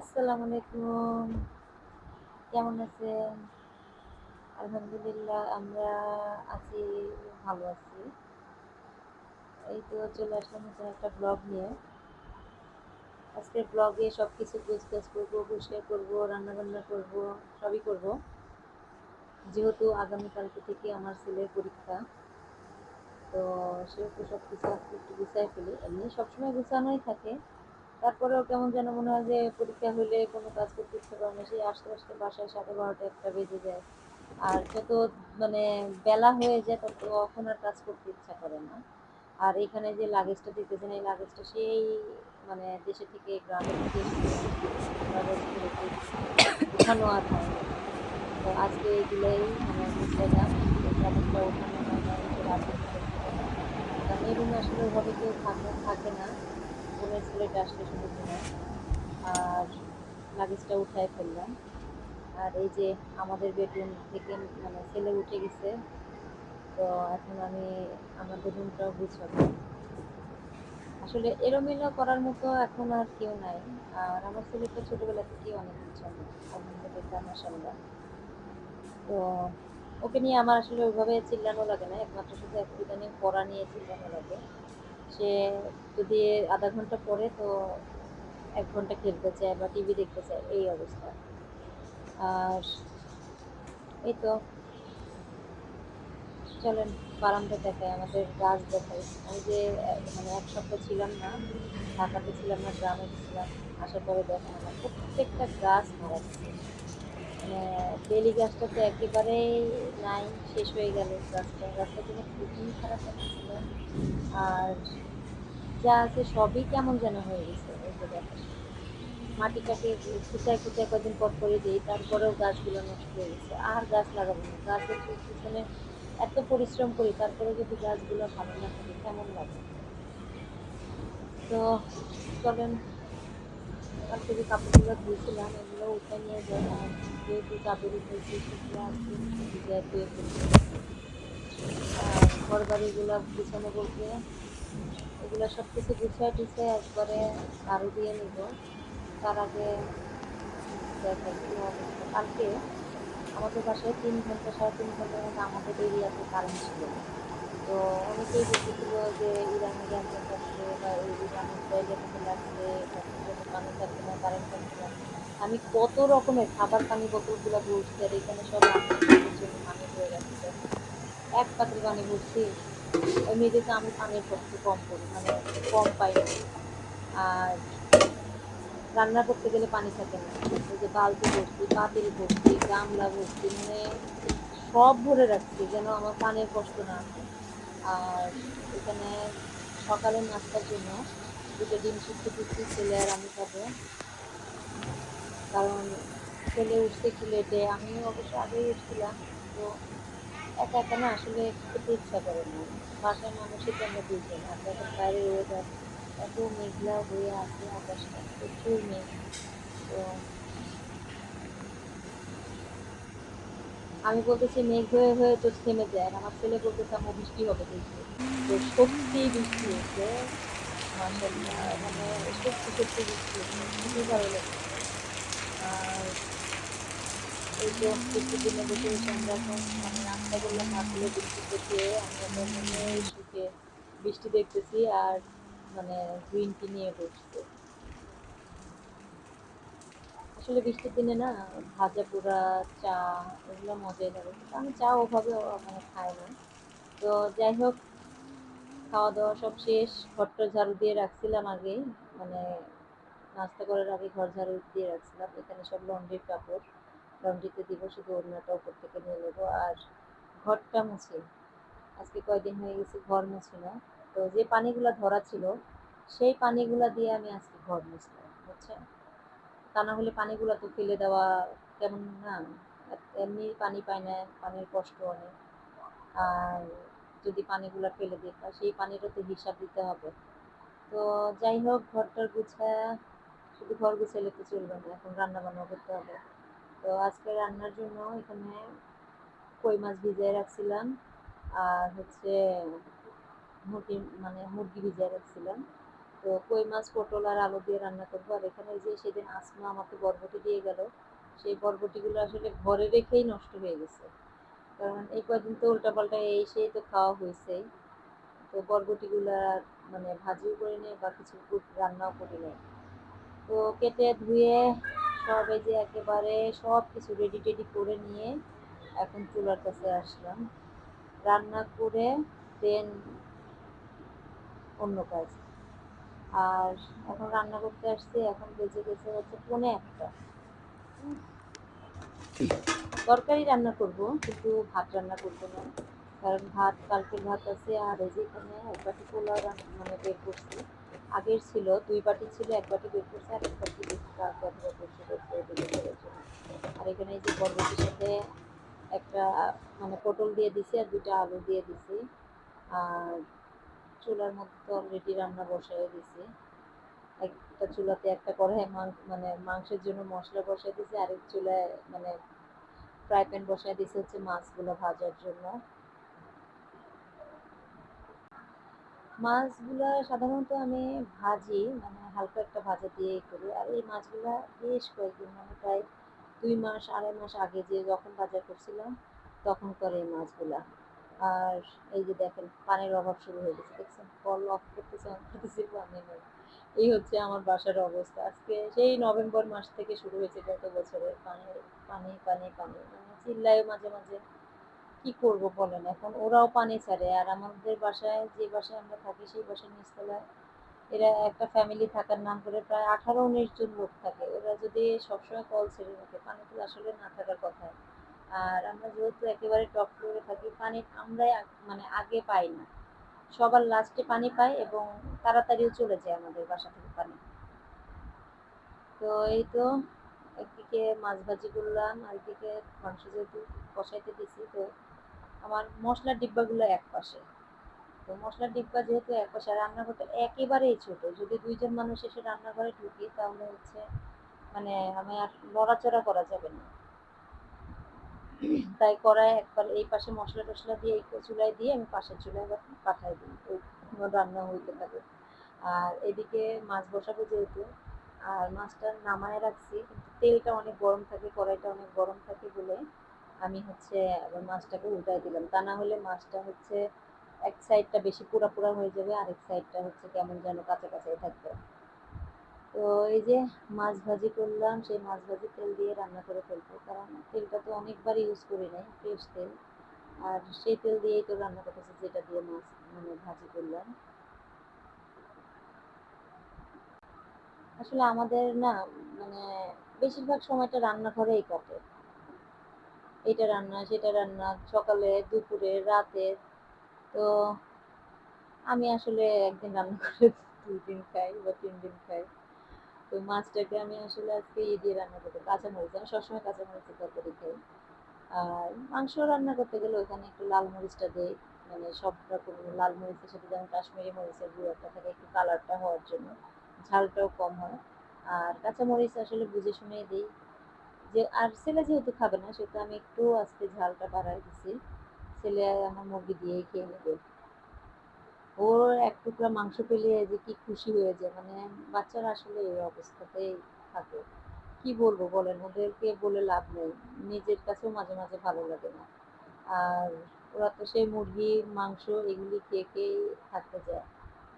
আসসালামু আলাইকুম। কেমন আছেন? আলহামদুলিল্লাহ আমরা আছি, ভালো আছি। এই তো চলে আসলাম নতুন একটা ব্লগ নিয়ে। আজকের ব্লগে সব সবকিছু গোছগাছ করব, পরিষ্কার করব, রান্নাবান্না করব, সবই করব। যেহেতু আগামীকালকে থেকে আমার ছেলের পরীক্ষা। তো সেহেতু সব কিছু আজকে একটু গুছায় ফেলি। এমনি সবসময় গুছানোই থাকে। তারপরেও কেমন যেন মনে হয় যে পরীক্ষা হলে কোনো কাজ করতে ইচ্ছে করে না। সেই আসতে, আসতে বাসায় 12:30 একটা বেজে যায়। আর যত মানে বেলা হয়ে যায় তত কখন আর কাজ করতে ইচ্ছা করে না। আর এখানে যে লাগেজটা দেখতেছেন এই লাগেজটা সেই মানে দেশে থেকে গ্রামের থেকে। উঠানো আর হয়নি। তো আজকে এগুলোই মানে গুছাইলাম। তেমনটা উঠানো হয়। কারণ এই রুমে আসলে ওভাবে কেউ থাকে না। বোনের ছেলেটা আসলে ঘুমায়। আর লাগেজটা উঠায় ফেললাম। আর এই যে আমাদের বেডরুম থেকে মানে ছেলে উঠে গেছে। তো এখন আমি আমাদের রুমটাও গুছাবো। আসলে এলোমেলো করার মতো এখন আর কেউ নাই। আর আমার ছেলেটা ছোটবেলা থেকেই অনেক গুছানো। তো ওকে নিয়ে আমার আসলে ওইভাবে চিল্লানো লাগে না। একমাত্র শুধু ইদানিং পড়া নিয়ে চিল্লানো লাগে। সে যদি আধা ঘণ্টা পরে তো এক ঘণ্টা খেলতে চায় বা টিভি দেখতে চায় এই অবস্থা। আর এই তো চলেন বারান্দা দেখায় আমাদের গাছ দেখাই। আমি যে মানে এক সপ্তাহ ছিলাম না, ঢাকাতে ছিলাম না, গ্রামে গেছিলাম। আসার পরে দেখেন আমার প্রত্যেকটা গাছ মারা গেছে। বেলি গাছটা তো একেবারেই নাই, শেষ হয়ে গেল গাছটা। গাছটার জন্য খুবই খারাপ লাগতেছিল। আর যা আছে সবই কেমন যেন হয়ে গেছে। এই যে খুঁচায়, খুঁচায় কদিন পর করে দিই তারপরেও গাছগুলো নষ্ট হয়ে গেছে। আর গাছ লাগাবো না। গাছের পিছনে এত পরিশ্রম করি তারপরেও যদি গাছগুলো ভালো না থাকে কেমন লাগে? তো চলেন কালকে যে কাপড়গুলো ধুয়েছিলাম, এগুলো উঠায় নিয়ে যেহেতু চাদর উঠাইছি সেগুলো আজকে ধুয়ে ফেলব। আর ঘরবাড়িগুলা গুছানো বলতে, এগুলো সবকিছু গুছায় টুছায় একবারে ঝাড়ু দিয়ে নিব। তার আগে। কালকে আমাদের বাসায় তিন ঘণ্টা ৩.৫ ঘণ্টার মতো আমাদের এরিয়াতে কারেন্ট ছিল। তো অনেকেই বলতেছিল যে ইরানি গ্যাংজেট আসছে বা থেকে লাগছে, তারপরে পানি থাকবে না, কারেন্ট থাকবে না। আমি কত রকমের খাবার পানি বোতলগুলো ভরছি আর এখানে সব পানি রাখছি দেখেন। ১ পাতিল পানি ভরছি। এমনিতে আমি পানির কষ্ট কম করি মানে কম পাই আর রান্না করতে গেলে পানি থাকে না। ওই যে বালতি ভর্তি, পাতিল ভর্তি, গামলা ভর্তি মানে সব ভরে রাখছি যেন আমার পানির কষ্ট না হয়। আর এখানে সকালের নাস্তার জন্য দুটো ডিম সিদ্ধ করছি, ছেলে আর আমি খাব। কারণ ছেলে উঠতে একটু লেটে, আমিও অবশ্য আগেই উঠছিলাম। তো একা, একা না আসলে খেতে ইচ্ছা করে না। বাসায় মানুষই তো আমরা ২ জন। আর দেখেন বাইরের ওয়েদার এত মেঘলা হয়ে আছে আকাশটা, প্রচুর মেঘ। তো আমি বলতেছি মেঘ হয়ে, হয়ে তো থেমে যায়। আমার ছেলে বলতেছে আম্মু বৃষ্টি হবে দেখবে। তো সত্যিই বৃষ্টি হয়েছে। মানে সত্যি, সত্যি বৃষ্টি হয়েছে। খুবই ভালো। আর এই তো প্রত্যেকদিনের মতো এসে আমরা এখন মানে করলাম ভাতগুলো বৃষ্টিতে খেয়ে আমি মনের সুখে বৃষ্টি দেখতেছি আর মানে গ্রিন টি নিয়ে বসছি। আসলে বৃষ্টির দিনে না ভাজা পোড়া, চা এগুলো মজাই লাগে। কিন্তু আমি চা ওভাবে মানে খাই না। তো যাই হোক খাওয়া-দাওয়া সব শেষ। ঘরটা ঝাড়ু দিয়ে রাখছিলাম আগেই। মানে নাস্তা করার আগে ঘর ঝাড়ু দিয়ে রাখছিলাম। এখানে সব লন্ড্রির কাপড়। লন্ড্রিতে দিব শুধু ওড়নাটা উপর থেকে নিয়ে নেব। আর ঘরটা মুছি। আজকে কয়দিন হয়ে গেছে ঘর মুছি না। তো যে পানিগুলা ধরা ছিল সেই পানিগুলা দিয়ে আমি আজকে ঘর মুছলাম। বুঝছেন? তা না হলে পানিগুলা তো ফেলে দেওয়া কেমন না? এমনি পানি পায় না, পানির কষ্ট অনেক। আর যদি পানিগুলা ফেলে দিই তা সেই পানিরও তো হিসাব দিতে হবে। তো যাই হোক ঘর-টর গুছায়া শুধু ঘর গুছাইলে তো চলবে না। এখন রান্না-বান্নাও করতে হবে। তো আজকে রান্নার জন্য এখানে কই মাছ ভিজায় রাখছিলাম। আর হচ্ছে মুরগি মানে মুরগি ভিজায় রাখছিলাম। তো কই মাছ, পটল আর আলু দিয়ে রান্না করব। আর এখানে যে সেদিন আসমা আমাকে বরবটি দিয়ে গেল, সেই বরবটিগুলো আসলে ঘরে রেখেই নষ্ট হয়ে গেছে। কারণ এই কয়দিন তো উল্টাপাল্টা এই সেই তো খাওয়া হয়েছেই। তো বরবটিগুলো মানে ভাজিও করে নাই বা কিছু রান্নাও করি নাই তো কেটে ধুয়ে সব এই যে একেবারে সব কিছু রেডি টেডি করে নিয়ে এখন চুলার কাছে আসলাম। রান্না করে দেন অন্য কাজ। আর এখন রান্না করতে আসছি এখন বেজে গেছে হচ্ছে পৌনে একটা। তরকারি রান্না করব কিন্তু ভাত রান্না করব না কারণ ভাত কালকের ভাত আছে আর এই যে এখানে এক বাটি পোলাও মানে বের করছি। আগের ছিল দুই বাটি ছিল এক বাটি বের করছে আর এক বাটি বের করছে আর এখানে এই যে বরবটির সাথে একটা মানে পটল দিয়ে দিছি আর দুটা আলু দিয়ে দিছি। আর চুলার মধ্যে তো অলরেডি রান্না বসাই দিছি। একটা চুলাতে একটা কড়াই মানে মাংসের জন্য মশলা বসাই দিছি, আরেক চুলায় মানে ফ্রাই প্যান বসাই দিছি হচ্ছে মাছগুলো ভাজার জন্য। মাছগুলো সাধারণত আমি ভাজি মানে হালকা একটা ভাজা দিয়েই করি। আর এই মাছগুলো বেশ কয়েকদিন মানে প্রায় দুই মাস, আড়াই মাস আগে যে যখন বাজার করছিলাম, তখন করে এই মাছগুলা। আর এই যে দেখেন, পানির অভাব শুরু হয়ে গেছে। দেখছেন, কল অফ করতেছে অন করতেছে, পানি নেই। এই হচ্ছে আমার বাসার অবস্থা। আজকে সেই নভেম্বর মাস থেকে শুরু হয়েছে গত বছরের পানি পানি পানি পানি। মানে চিল্লায় মাঝে মাঝে, কি করব বলেন? এখন ওরাও পানি ছাড়ে, আর আমাদের বাসায়, যে বাসায় আমরা থাকি, সেই বাসার নিচতলায় এরা একটা ফ্যামিলি থাকার নাম করে প্রায় আঠারো, উনিশ জন লোক থাকে। ওরা যদি সবসময় কল ছেড়ে রাখে পানি তো আসলে না থাকার কথা। আর আমরা যেহেতু একেবারে টপ ফ্লোরে থাকি, পানি আমরাই মানে আগে পাই না। সবার লাস্টে পানি পাই এবং তাড়াতাড়িও চলে যায় আমাদের বাসা থেকে পানি। তো এই তো একদিকে মাছ ভাজি করলাম আর একদিকে মাংস যেহেতু কষাইতে দিছি, তো আমার মশলার ডিব্বাগুলো এক পাশে। তো মশলার ডিব্বা যেহেতু এক পাশে রান্নাঘরটা একেবারেই ছোট। যদি দুইজন মানুষ এসে রান্নাঘরে ঢুকি, তাহলে হচ্ছে মানে আমি আর নড়াচড়া করা যাবে না। তাই কড়াই একবার এই পাশে মশলা টশলা দিয়ে এই চুলায় দিয়ে আমি পাশের চুলায় পাঠাই দিই। ওই রান্না হইতে থাকে। আর এদিকে মাছ বসাবো যেহেতু, আর মাছটা নামায় রাখছি, কিন্তু তেলটা অনেক গরম থাকে, কড়াইটা অনেক গরম থাকে বলে আমি হচ্ছে আবার মাছটাকে উল্টাই দিলাম। তা না হলে মাছটা হচ্ছে এক সাইডটা বেশি পুরা পুরা হয়ে যাবে, আরেক সাইডটা হচ্ছে কেমন যেন কাঁচা কাঁচাই থাকবে। তো এই যে মাছ ভাজি করলাম, সেই মাছ ভাজি তেল দিয়ে রান্না করে ফেলব। কারণ তেলটা তো অনেকবার ইউজ করি নাই ফ্রেশ তেল। আর সেই তেল দিয়েই তো রান্না করতেছি, যেটা দিয়ে মাছ মানে ভাজি করলাম। আসলে আমাদের না মানে বেশিরভাগ সময়টা রান্নাঘরেই কাটে। এটা রান্না, সেটা রান্না, সকালে, দুপুরে, রাতে। তো আমি আসলে একদিন রান্না করে দুই দিন খাই বা তিন দিন খাই। তো মাছটাকে আমি আসলে আজকে ইয়ে দিয়ে রান্না করতে কাঁচামরিচ। আমি সবসময় কাঁচামরিচের তরকারি খাই। আর মাংস রান্না করতে গেলে ওখানে একটু লাল মরিচটা দেই। মানে সব রকম লাল মরিচের সাথে যেমন কাশ্মীরি মরিচের গুঁড়োটা থাকে, একটু কালারটা হওয়ার জন্য ঝালটাও কম হয়। আর কাঁচামরিচ আসলে বুঝে শুনেই দিই। যে আর ছেলে যেহেতু খাবে না, সেহেতু আমি একটু আজকে ঝালটা বাড়াই দিছি। ছেলে আমার মুরগি দিয়েই খেয়ে নেবে। ওর এক টুকরা মাংস পেলে যে কি খুশি হয়ে যায়। মানে বাচ্চারা আসলে এই অবস্থাতেই থাকে। কি বলব বলেন? ওদেরকে বলে লাভ নেই। নিজের কাছেও মাঝে মাঝে ভালো লাগে না। আর ওরা তো সেই মুরগি, মাংস এগুলি খেয়ে খেয়েই থাকতে যায়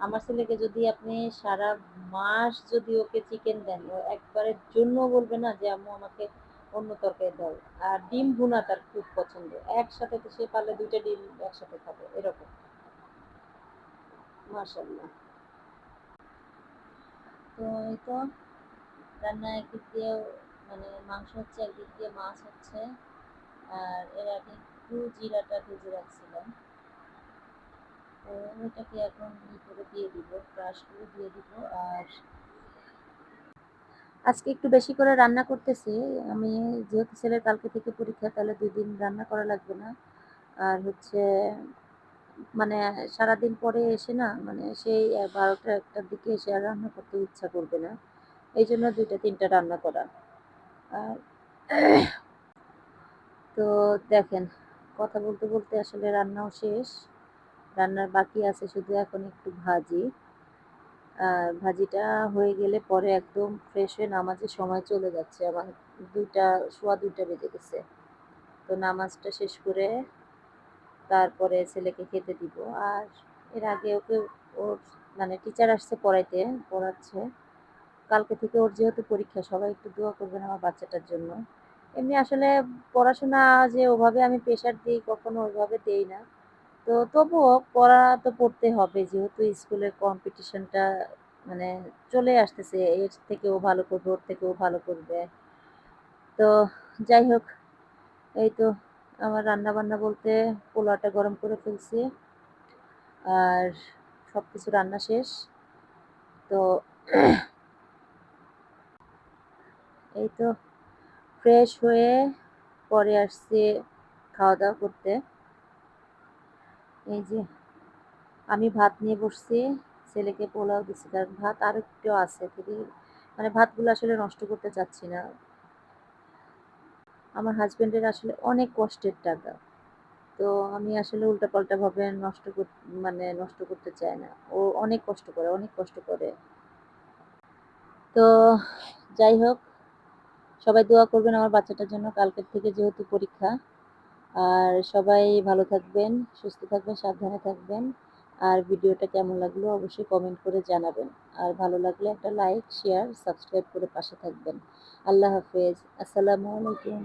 আমার ছেলেকে যদি আপনি সারা মাস যদি ওকে চিকেন দেন, ও একবারের জন্য বলবে না যে, আম্মু, আমাকে অন্য তরকারি দাও। আর ডিম ভুনা তার খুব পছন্দ। একসাথে তো সে পারলে দুইটা ডিম একসাথে খাবে, এরকম। মাশাল্লাহ তো রান্না একদিক দিয়ে মানে মাংস হচ্ছে, একদিক দিয়ে মাছ হচ্ছে। আর এর আগে একটু জিরাটা ভেজে রাখছিলাম। তো ওইটাকে এখন দিয়ে দিব ক্রাশ করে দিয়ে দিব। আর আজকে একটু বেশি করে রান্না করতেছি। আমি যেহেতু ছেলের কালকে থেকে পরীক্ষা, তাহলে দুই দিন রান্না করা লাগবে না। আর হচ্ছে মানে সারাদিন পরে এসে না মানে সেই বারোটা একটার দিকে এসে আর রান্না করতে ইচ্ছা করবে না। এই জন্য দুইটা, তিনটা রান্না করা। আর তো দেখেন, কথা বলতে বলতে আসলে রান্নাও শেষ। রান্নার বাকি আছে শুধু এখন একটু ভাজি। আর ভাজিটা হয়ে গেলে পরে একদম ফ্রেশ হয়ে নামাজের সময় চলে যাচ্ছে। আমার দুইটা, সোয়া দুইটা বেজে গেছে। তো নামাজটা শেষ করে তারপরে ছেলেকে খেতে দিব। আর এর আগে ওকে ওর মানে টিচার আসছে পড়াইতে, পড়াচ্ছে। কালকে থেকে ওর যেহেতু পরীক্ষা, সবাই একটু দোয়া করবেন আমার বাচ্চাটার জন্য। এমনি আসলে পড়াশোনা যে ওভাবে আমি প্রেশার দিই, কখনো ওইভাবে দেই না। তো তবুও পড়া তো পড়তে হবে, যেহেতু স্কুলের কম্পিটিশনটা মানে চলে আসতেছে, এর থেকে ও ভালো করবে, ওর থেকেও ভালো করবে। তো যাই হোক, এই তো আমার রান্না বান্না বলতে পোলাওটা গরম করে ফেলছি, আর সব কিছু রান্না শেষ। তো এই তো ফ্রেশ হয়ে পরে আসছি খাওয়া দাওয়া করতে। এই যে আমি ভাত নিয়ে বসছি, ছেলেকে পোলাও দিচ্ছি কারণ ভাত আর একটু আছে মানে ভাতগুলো আসলে নষ্ট করতে চাচ্ছি না। আমার হাজবেন্ডের আসলে অনেক কষ্টের টাকা। তো আমি আসলে উল্টাপাল্টা ভাবে নষ্ট মানে নষ্ট করতে চাই না। ও অনেক কষ্ট করে, অনেক কষ্ট করে। তো যাই হোক, সবাই দোয়া করবেন আমার বাচ্চাটার জন্য। কালকের থেকে যেহেতু পরীক্ষা, আর সবাই ভালো থাকবেন, সুস্থ থাকবেন, সাবধানে থাকবেন। আর ভিডিওটা কেমন লাগল অবশ্যই কমেন্ট করে জানাবেন। আর ভালো লাগলে একটা লাইক শেয়ার সাবস্ক্রাইব করে পাশে থাকবেন। আল্লাহ হাফেজ। আসসালামু আলাইকুম।